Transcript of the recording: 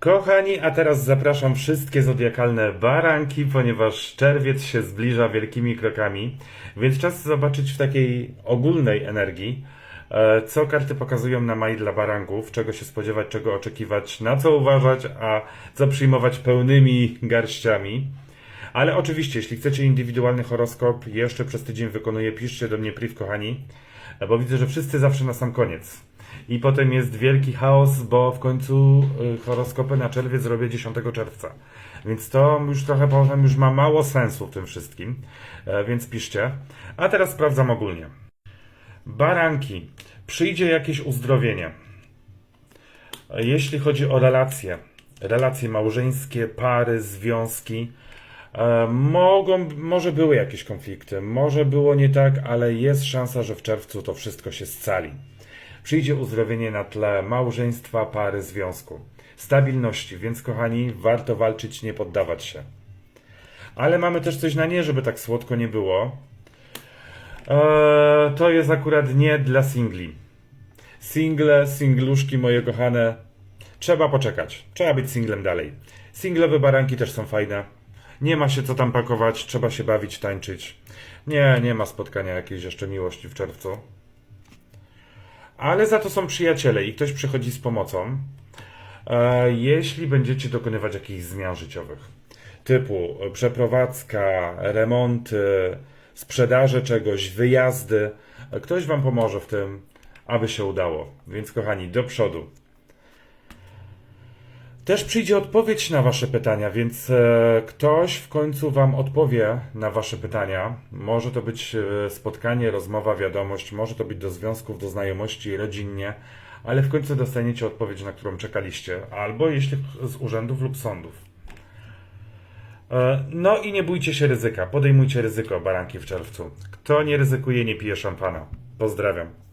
Kochani, a teraz zapraszam wszystkie zodiakalne baranki, ponieważ czerwiec się zbliża wielkimi krokami, więc czas zobaczyć w takiej ogólnej energii, e, co karty pokazują na maj dla baranków, czego się spodziewać, czego oczekiwać, na co uważać, a co przyjmować pełnymi garściami. Ale oczywiście, jeśli chcecie indywidualny horoskop, jeszcze przez tydzień wykonuję, piszcie do mnie priv, kochani, bo widzę, że wszyscy zawsze na sam koniec. I potem jest wielki chaos, bo w końcu y, horoskopy na czerwiec zrobię 10 czerwca. Więc to już trochę potem już ma mało sensu w tym wszystkim, e, więc piszcie. A teraz sprawdzam ogólnie. Baranki. Przyjdzie jakieś uzdrowienie. Jeśli chodzi o relacje, relacje małżeńskie, pary, związki, mogą, może były jakieś konflikty, może było nie tak, ale jest szansa, że w czerwcu to wszystko się scali. Przyjdzie uzdrowienie na tle małżeństwa, pary, związku, stabilności, więc kochani, warto walczyć, nie poddawać się. Ale mamy też coś na nie, żeby tak słodko nie było. Eee, to jest akurat nie dla singli. Single, singluszki moje kochane, trzeba poczekać. Trzeba być singlem dalej. Singlowe baranki też są fajne. Nie ma się co tam pakować, trzeba się bawić, tańczyć. Nie, nie ma spotkania jakiejś jeszcze miłości w czerwcu. Ale za to są przyjaciele i ktoś przychodzi z pomocą, e, jeśli będziecie dokonywać jakichś zmian życiowych. Typu przeprowadzka, remonty, sprzedaże czegoś, wyjazdy. Ktoś Wam pomoże w tym, aby się udało. Więc kochani, do przodu. Też przyjdzie odpowiedź na Wasze pytania, więc e, ktoś w końcu Wam odpowie na Wasze pytania. Może to być e, spotkanie, rozmowa, wiadomość, może to być do związków, do znajomości, rodzinnie, ale w końcu dostaniecie odpowiedź, na którą czekaliście, albo jeśli z urzędów lub sądów. E, No i nie bójcie się ryzyka, podejmujcie ryzyko, baranki w czerwcu. Kto nie ryzykuje, nie pije szampana. Pozdrawiam.